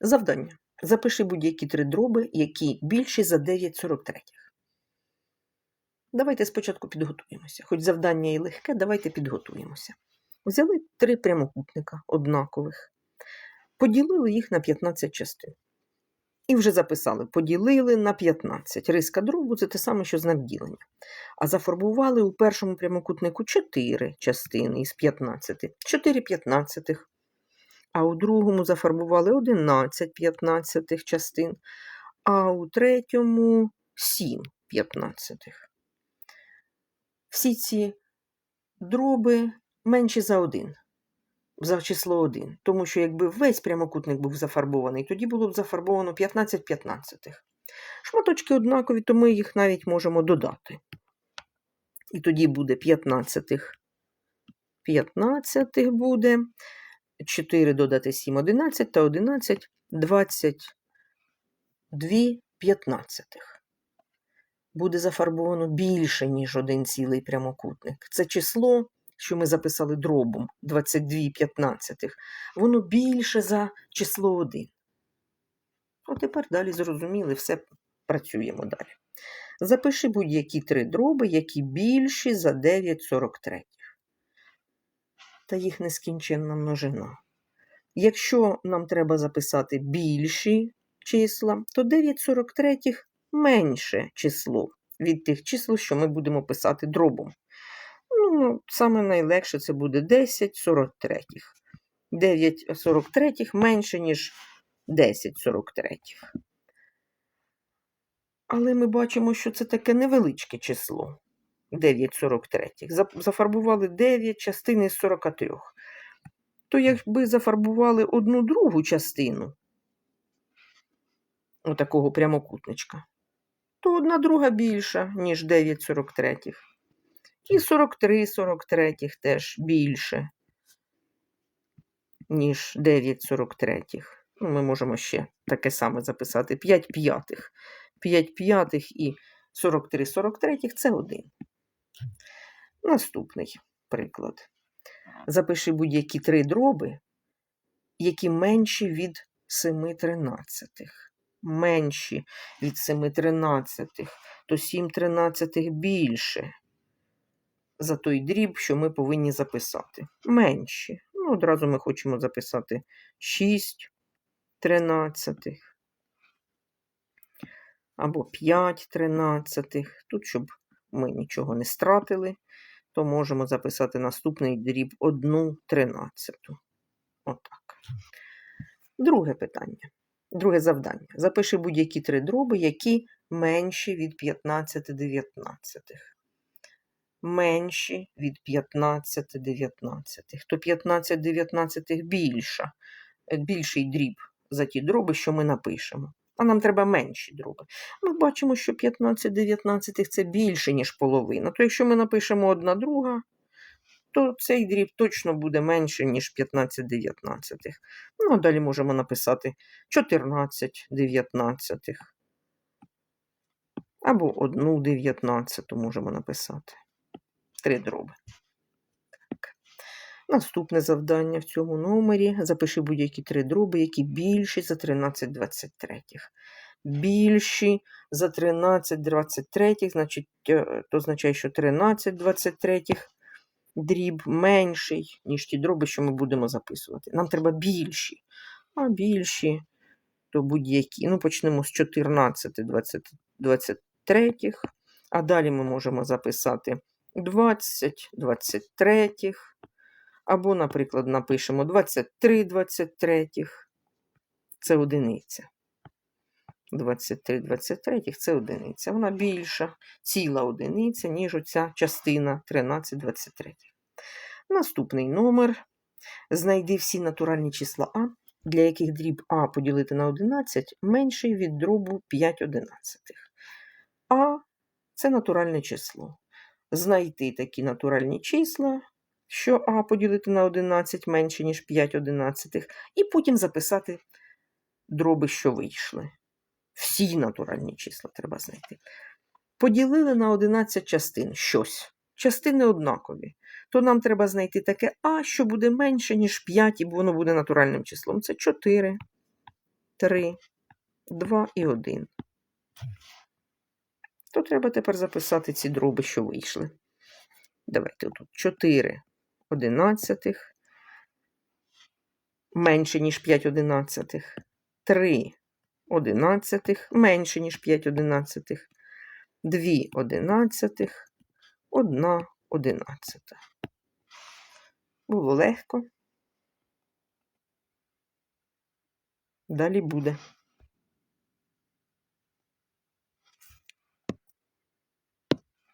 Завдання. Запиши будь-які три дроби, які більші за 9,43. Давайте спочатку підготуємося. Хоч завдання і легке, давайте підготуємося. Взяли три прямокутника однакових, поділили їх на 15 частин. І вже записали, поділили на 15. Риска дробу це те саме, що знак ділення. А зафарбували у першому прямокутнику 4 частини із 15, 4 п'ятнадцятих. А у другому зафарбували 11 п'ятнадцятих частин, а у третьому 7 п'ятнадцятих. Всі ці дроби менші за 1, за число 1. Тому що якби весь прямокутник був зафарбований, тоді було б зафарбовано 15 п'ятнадцятих. Шматочки однакові, то ми їх навіть можемо додати. І тоді буде 15 15 буде. 4 додати 7 11 та 11 22 п'ятнадцятих. Буде зафарбовано більше, ніж один цілий прямокутник. Це число, що ми записали дробом 22 п'ятнадцятих, воно більше за число 1. От тепер далі зрозуміли, все працюємо далі. Запиши будь-які три дроби, які більші за 9,43 та їх нескінченна множина. Якщо нам треба записати більші числа, то 9,43 менше число від тих чисел, що ми будемо писати дробом. Ну, саме найлегше це буде 10,43. 9,43 менше, ніж 10,43. Але ми бачимо, що це таке невеличке число. 9,43. Зафарбували 9 частин із 43. То якби зафарбували одну другу частину отакого прямокутничка, то одна друга більша, ніж 9,43. І 43 43 теж більше, ніж 9,43. Ну, ми можемо ще таке саме записати. 5 п'ятих. 5 п'ятих і 43 43 це 1. Наступний приклад. Запиши будь-які три дроби, які менші від 7 тринадцятих. Менші від 7 тринадцятих, то 7 тринадцятих більше за той дріб, що ми повинні записати. Менші. Ну, одразу ми хочемо записати 6 тринадцятих. Або 5 тринадцятих. Тут, щоб ми нічого не стратили, то можемо записати наступний дріб 1 тринадцяту. Отак. Друге питання. Друге завдання. Запиши будь-які три дроби, які менші від 15 дев'ятнадцятих. Менші від 15 дев'ятнадцятих. То 15 дев'ятнадцятих більша, е, більший дріб за ті дроби, що ми напишемо. А нам треба менші дроби. Ми бачимо, що 15 дев'ятнадцятих це більше, ніж половина. То якщо ми напишемо одна друга, то цей дріб точно буде менше, ніж 15 дев'ятнадцятих. Ну, а далі можемо написати 14 дев'ятнадцятих. Або одну дев'ятнадцяту можемо написати. Три дроби. Наступне завдання в цьому номері. Запиши будь-які три дроби, які більші за 13 23. Більші за 13 23, значить, е, то означає, що 13 23 дріб менший, ніж ті дроби, що ми будемо записувати. Нам треба більші. А більші, то будь-які. Ну, почнемо з 14 20, 23, а далі ми можемо записати 20 23. Або, наприклад, напишемо 23 23. Це одиниця. 23 23 це одиниця. Вона більша, ціла одиниця, ніж оця частина 13 23. Наступний номер. Знайди всі натуральні числа А, для яких дріб А поділити на 11 менший від дробу 5 одинадцятих. А це натуральне число. Знайти такі натуральні числа, що А поділити на 11 менше, ніж 5 одинадцятих, і потім записати дроби, що вийшли. Всі натуральні числа треба знайти. Поділили на 11 частин щось. Частини однакові. то нам треба знайти таке А, що буде менше, ніж 5, і воно буде натуральним числом. Це 4, 3, 2 і 1. То треба тепер записати ці дроби, що вийшли. Давайте тут 4 одинадцятих менше, ніж 5 одинадцятих. 3 одинадцятих менше, ніж 5 одинадцятих. 2 одинадцятих, 1 одинадцята. Було легко. Далі буде.